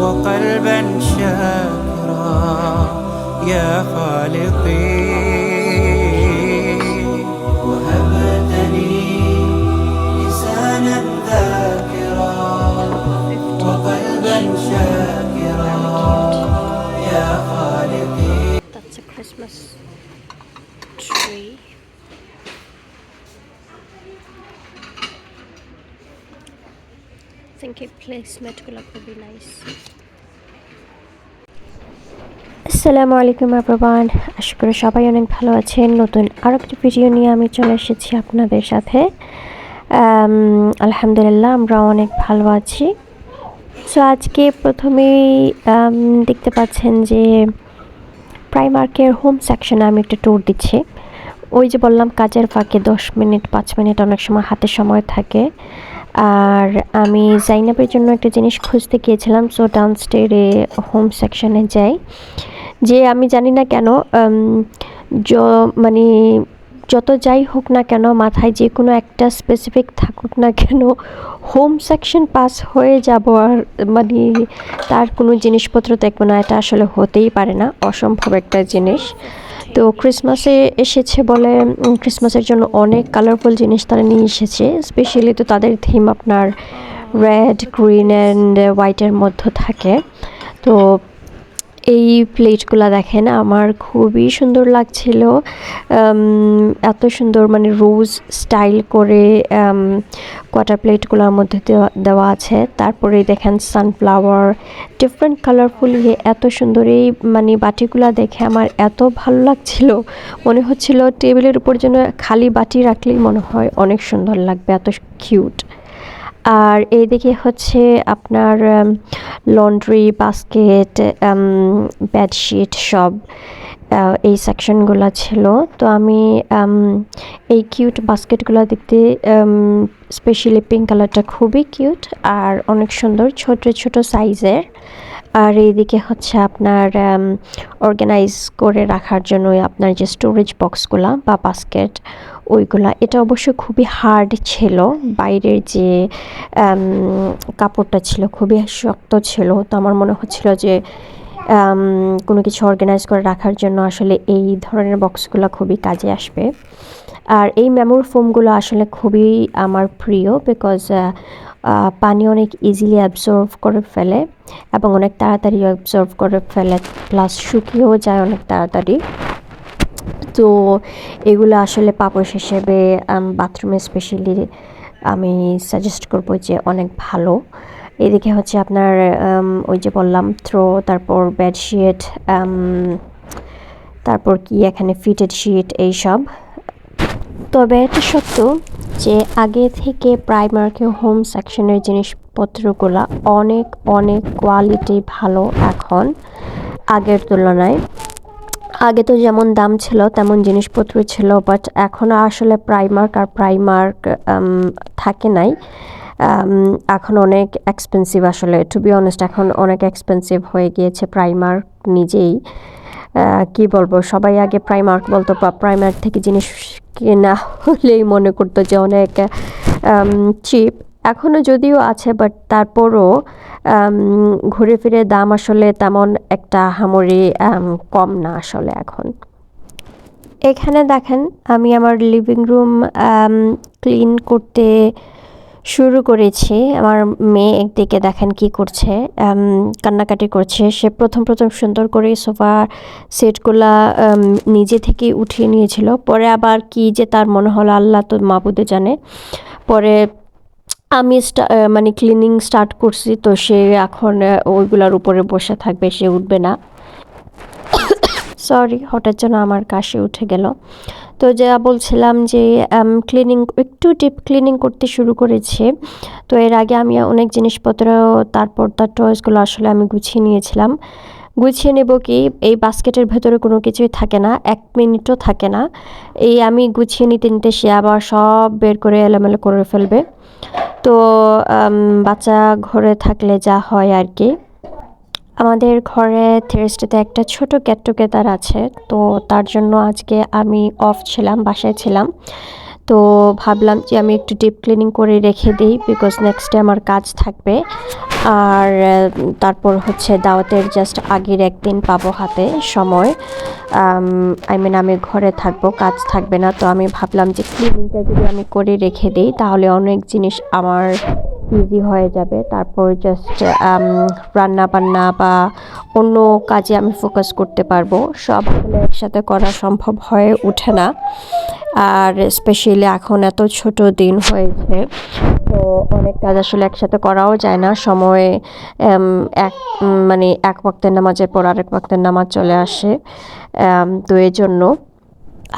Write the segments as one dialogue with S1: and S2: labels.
S1: وقلبا شاكرا يا خالقي وهبت لي لسانا ذاكرا وقلبا شاكرا يا خالقي
S2: That's a Christmas tree. Think এই প্লেসমেন্টগুলো খুবই nice আসসালামু আলাইকুম আপ্রবান আশা করি সবাই অনেক ভালো আছেন। নতুন আরও একটি ভিডিও নিয়ে আমি চলে এসেছি আপনাদের সাথে। আলহামদুলিল্লাহ, আমরা অনেক ভালো আছি। সো আজকে প্রথমেই দেখতে পাচ্ছেন যে প্রাইমার্কের হোম সেকশনে আমি একটা ট্যুর দিচ্ছি। ওই যে বললাম, কাজের ফাঁকে দশ মিনিট, পাঁচ মিনিট অনেক সময় হাতে সময় থাকে। আর আমি জাইনাবের জন্য একটা জিনিস খুঁজতে গিয়েছিলাম সো ডাউন ডাউনস্টেরে হোম সেকশনে যাই। যে আমি জানি না কেন য মানে যত যাই হোক না কেন, মাথায় যে কোনো একটা স্পেসিফিক থাকুক না কেন হোম সেকশন পাস হয়ে যাব আর মানে তার কোনো জিনিসপত্র দেখব না, এটা আসলে হতেই পারে না, অসম্ভব একটা জিনিস। তো ক্রিসমাসে এসেছে বলে ক্রিসমাসের জন্য অনেক কালারফুল জিনিস তারা নিয়ে এসেছে। স্পেশালি তো তাদের থিম আপনার রেড গ্রিন অ্যান্ড হোয়াইটের মধ্যে থাকে। তো এই প্লেটগুলো দেখেন, আমার খুবই সুন্দর লাগছিল। এত সুন্দর মানে রোজ স্টাইল করে কোয়াটার প্লেটগুলোর মধ্যে দেওয়া আছে। তারপরে দেখেন সানফ্লাওয়ার ডিফারেন্ট কালারফুল এত সুন্দর এই মানে বাটিগুলো দেখে আমার এত ভালো লাগছিল। মনে হচ্ছিল টেবিলের উপর যেন খালি বাটি রাখলেই মনে হয় অনেক সুন্দর লাগবে, এত কিউট আর এইদিকে হচ্ছে আপনার লন্ড্রি বাস্কেট বেডশিট সব এই সেকশনগুলো ছিল। তো আমি এই কিউট বাস্কেটগুলো দেখতে স্পেশালি পিঙ্ক কালারটা খুবই কিউট আর অনেক সুন্দর ছোট ছোট সাইজের আর এইদিকে হচ্ছে আপনার অর্গানাইজ করে রাখার জন্য আপনার যে স্টোরেজ বক্সগুলা বা বাস্কেট ওইগুলা। এটা অবশ্য খুবই হার্ড ছিল। বাইরের যে কাপড়টা ছিল খুবই শক্ত ছিল। তো আমার মনে হচ্ছিল যে কোনো কিছু অর্গানাইজ করে রাখার জন্য আসলে এই ধরনের বক্সগুলো খুবই কাজে আসবে। আর এই মেমোর ফোমগুলো আসলে খুবই আমার প্রিয় বিকজ পানি অনেক ইজিলি অ্যাবজর্ভ করে ফেলে এবং অনেক তাড়াতাড়ি অ্যাবজর্ভ করে ফেলে। প্লাস শুকিয়েও যায় অনেক তাড়াতাড়ি। তো এগুলো আসলে পাপোশ হিসেবে বাথরুমে স্পেশালি আমি সাজেস্ট করব যে অনেক ভালো। এদিকে হচ্ছে আপনার ওই যে বললাম থ্রো তারপর বেডশিট তারপর কি এখানে ফিটেড শিট এইসব। তবে এটা সত্য যে আগে থেকে প্রাইমার্কে হোম সেকশনের জিনিসপত্রগুলো অনেক অনেক কোয়ালিটি ভালো এখন, আগের তুলনায়। আগে তো যেমন দাম ছিল, তেমন জিনিসপত্র ছিল বাট এখন আসলে প্রাইমার্ক আর প্রাইমার্ক থাকে নাই। এখন অনেক এক্সপেন্সিভ আসলে টু বি অনেস্ট এখন অনেক এক্সপেন্সিভ হয়ে গিয়েছে প্রাইমার্ক নিজেই। কি বলব, সবাই আগে প্রাইমার্ক বলতো, বা প্রাইমার্ক থেকে জিনিস কেনা হলেই মনে করতো যে অনেক চিপ এখনও যদিও আছে বাট তারপরও ঘুরে ফিরে দাম আসলে তেমন একটা হামরি কম না আসলে এখন। এখানে দেখেন, আমি আমার লিভিং রুম ক্লিন করতে শুরু করেছি। আমার মেয়ে একদিকে দেখেন কি করছে কান্নাকাটি করছে। সে প্রথম প্রথম সুন্দর করে সোফা সেটগুলা নিজে থেকে উঠিয়ে নিয়েছিল। পরে আবার কি যে তার মনে হলো, আল্লাহ তো মাবুদে জানে। পরে আমি মানে ক্লিনিং স্টার্ট করছি, তো সে এখন ওইগুলার উপরে বসে থাকবে, সে উঠবে না। সরি হঠাৎ যেন আমার কাশি উঠে গেল। তো যা বলছিলাম যে ক্লিনিং একটু ডিপ ক্লিনিং করতে শুরু করেছে। তো এর আগে আমি অনেক জিনিসপত্র, তারপর তার টয়েসগুলো আসলে আমি গুছিয়ে নিয়েছিলাম। গুছিয়ে নেব কি, এই বাস্কেটের ভেতরে কোনো কিছুই থাকে না, এক মিনিটও থাকে না। এই আমি গুছিয়ে নিতে নিতে সে আবার সব বের করে এলোমেলো করে ফেলবে। তো বাচ্চা ঘরে থাকলে যা হয় আর কি। আমাদের ঘরে থার্সডেতে একটা ছোট গেট টুগেদার আছে, তো তার জন্য আজকে আমি অফ ছিলাম, বাসায় ছিলাম। তো ভাবলাম যে আমি একটু ডিপ ক্লিনিং করে রেখে দিই বিকজ নেক্সট ডে আমার কাজ থাকবে। আর তারপর হচ্ছে দাওয়াতের জাস্ট আগের একদিন পাবো হাতে সময়। আই মিন আমি ঘরে থাকব, কাজ থাকবে না, তো আমি ভাবলাম যে ক্লিনিংটা যদি আমি করে রেখে দিই, তাহলে অনেক জিনিস আমার ইজি হয়ে যাবে। তারপর জাস্ট রান্না বান্না বা অন্য কাজে আমি ফোকাস করতে পারব। সব একসাথে করা সম্ভব হয়ে ওঠে না। আর স্পেশালি এখন এত ছোট দিন হয়েছে তো অনেক কাজ আসলে একসাথে করাও যায় না। সময়ে এক মানে এক ওয়াক্তের নামাজের পর আরেক ওয়াক্তের নামাজ চলে আসে উম, তো এই জন্য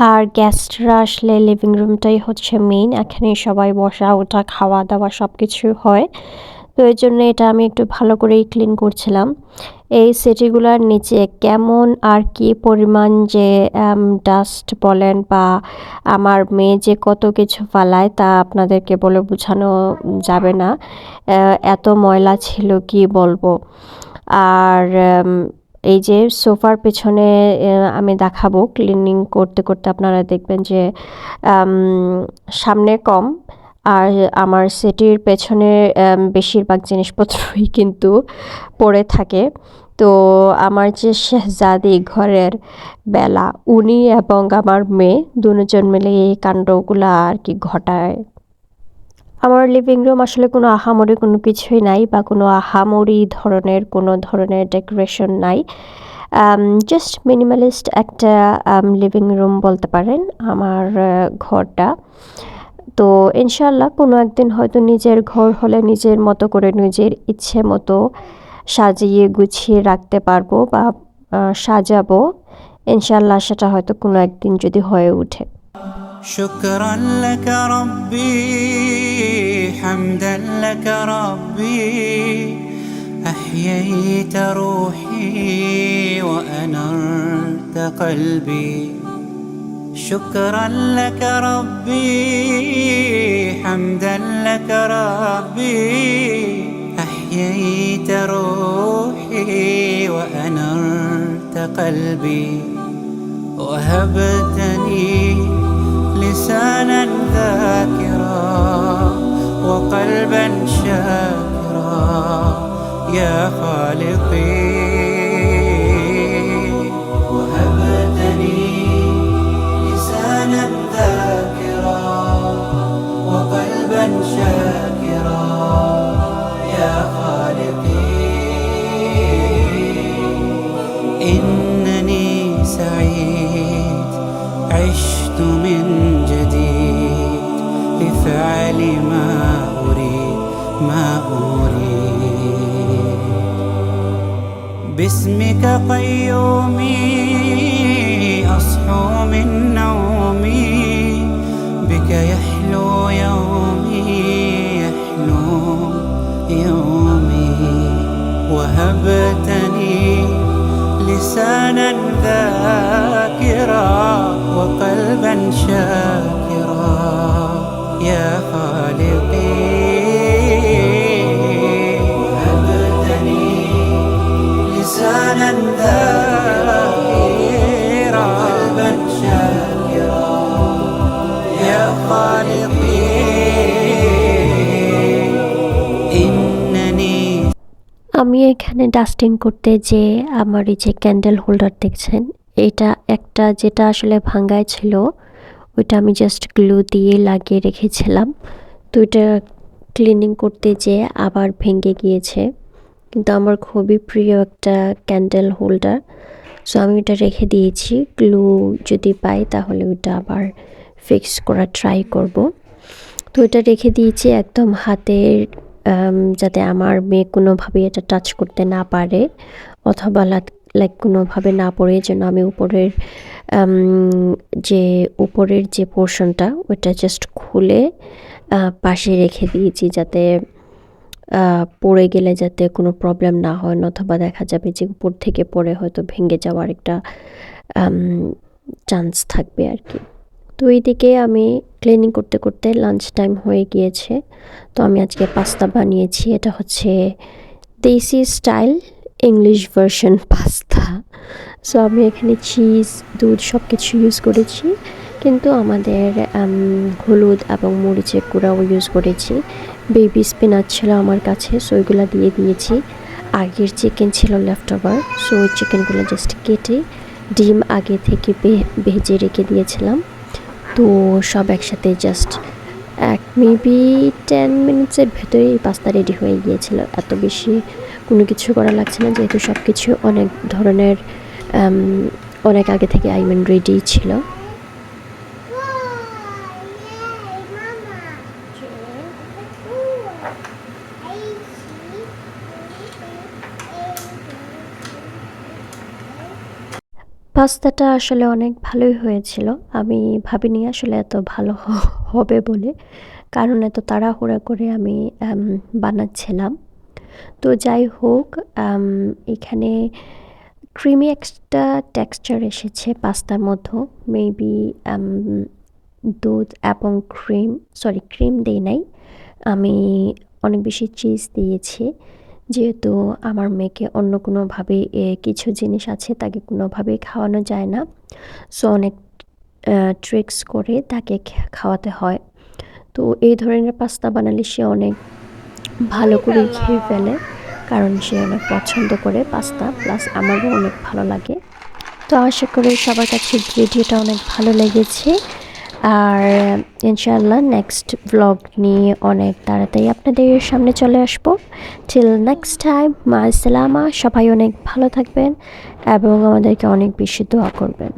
S2: আর গেস্টরা আসলে লিভিং রুমটাই হচ্ছে মেইন এখানে সবাই বসা ওঠা খাওয়া দাওয়া সব কিছু হয়। তো এই জন্য এটা আমি একটু ভালো করেই ক্লিন করছিলাম। এই সিটিগুলোর নিচে কেমন আর কি পরিমাণ যে ডাস্ট বলেন বা আমার মেয়ে যে কত কিছু ফালায় তা আপনাদেরকে বলে বোঝানো যাবে না। এত ময়লা ছিল কি বলব? আর উম, এই যে সোফার পেছনে আমি দেখাবো ক্লিনিং করতে করতে আপনারা দেখবেন যে সামনে কম আর আমার সেটির পেছনে বেশিরভাগ জিনিসপত্রই কিন্তু পড়ে থাকে। তো আমার যে শেহজাদি ঘরের বেলা, উনি এবং আমার মেয়ে, দুজন মিলে এই কাণ্ডগুলো আর কি ঘটায়। আমার লিভিং রুম আসলে কোনো আহামরি কোনো কিছুই নাই বা কোনো আহামরি ধরনের কোনো ধরনের ডেকোরেশন নাই। um, জাস্ট মিনিমালিস্ট একটা um, লিভিং রুম বলতে পারেন আমার uh, ঘরটা। তো ইনশাল্লাহ কোনো একদিন হয়তো নিজের ঘর হলে নিজের মতো করে নিজের ইচ্ছে মতো সাজিয়ে গুছিয়ে রাখতে পারব বা সাজাবো। ইনশাল্লাহ সেটা হয়তো কোনো একদিন যদি হয়ে ওঠে।
S1: শুক্রান حمدا لك ربي أحييت روحي وأنرت قلبي. شكرا لك ربي حمدا لك ربي. أحييت روحي وأنرت قلبي. وهبتني لسانا ذاكرا. وقلبا شاكرا يا خالقي. وهبتني لسانا ذاكرا وقلبا شاكرا يا خالقي. إنني سعيد عشت من جديد لفعل ما ما أريد. باسمك قيومي أصحو من نومي. بك يحلو يومي يحلو يومي. وهبتني لسانا ذاكرا وقلبا شاكرا. يا
S2: ডাস্টিং করতে যে আমার এই যে ক্যান্ডেল হোল্ডার দেখছেন, এটা একটা যেটা আসলে ভাঙ্গায় ছিল, ওইটা আমি জাস্ট গ্লু দিয়ে লাগিয়ে রেখেছিলাম। তো এটা ক্লিনিং করতে যে আবার ভেঙে গিয়েছে। কিন্তু আমার খুবই প্রিয় একটা ক্যান্ডেল হোল্ডার সো আমি ওটা রেখে দিয়েছি গ্লু যদি পাই তাহলে ওইটা আবার ফিক্স করা ট্রাই করব। তো এটা রেখে দিয়েছি একদম হাতের যাতে আমার মেয়ে কোনোভাবে এটা টাচ করতে না পারে অথবা লাইক কোনোভাবে না পড়ে, যেন আমি উপরের যে উপরের যে পোর্শনটা ওইটা জাস্ট খুলে পাশে রেখে দিয়েছি যাতে পড়ে গেলে যাতে কোনো প্রবলেম না হয় অথবা দেখা যাবে যে উপর থেকে পড়ে হয়তো ভেঙে যাওয়ার একটা চান্স থাকবে আর কি। তো এইদিকে আমি ক্লিনিং করতে করতে লাঞ্চ টাইম হয়ে গিয়েছে। তো আমি আজকে পাস্তা বানিয়েছি, এটা হচ্ছে দেশি style English version pasta so আমি এখানে চিজ দুধ সব কিছু ইউজ করেছি। কিন্তু আমাদের হলুদ এবং মরিচের গুঁড়াও ইউজ করেছি। বেবি স্পিনাচ ছিল আমার কাছে সো ওইগুলো দিয়ে দিয়েছি। আগের চিকেন ছিল লেফট ওভার সো ওই চিকেনগুলো জাস্ট কেটে ডিম আগে থেকে ভেজে রেখে দিয়েছিলাম। তো সব একসাথে জাস্ট এক মেবি টেন মিনিটসের ভেতরেই পাস্তা রেডি হয়ে গিয়েছিল। এত বেশি কোনো কিছু করা লাগছে না, যেহেতু সব কিছু অনেক ধরনের অনেক আগে থেকে আই মিন রেডি ছিল। পাস্তাটা আসলে অনেক ভালোই হয়েছিল। আমি ভাবিনি আসলে এত ভালো হবে বলে। কারণ এত তাড়াহুড়া করে আমি বানাচ্ছিলাম। তো যাই হোক এখানে ক্রিমি একটা টেক্সচার এসেছে পাস্তার মধ্যে। মেবি দুধ এবং ক্রিম, সরি, ক্রিম দিই নাই। আমি অনেক বেশি চিজ দিয়েছি। যেহেতু আমার মেয়েকে অন্য কোনোভাবে এ, কিছু জিনিস আছে তাকে কোনোভাবেই খাওয়ানো যায় না। সো অনেক ট্রিক্স করে তাকে খাওয়াতে হয়। তো এই ধরনের পাস্তা বানালে সে অনেক ভালো করে খেয়ে ফেলে। কারণ সে অনেক পছন্দ করে পাস্তা প্লাস আমারও অনেক ভালো লাগে। তো আশা করি সবার কাছে ভিডিওটা অনেক ভালো লেগেছে। আর ইনশাআল্লাহ নেক্সট ব্লগ নিয়ে অনেক তাড়াতাড়ি আপনাদের সামনে চলে আসব। টিল নেক্সট টাইম মা সালামা, সবাই অনেক ভালো থাকবেন এবং আমাদেরকে অনেক বেশি দোয়া করবেন।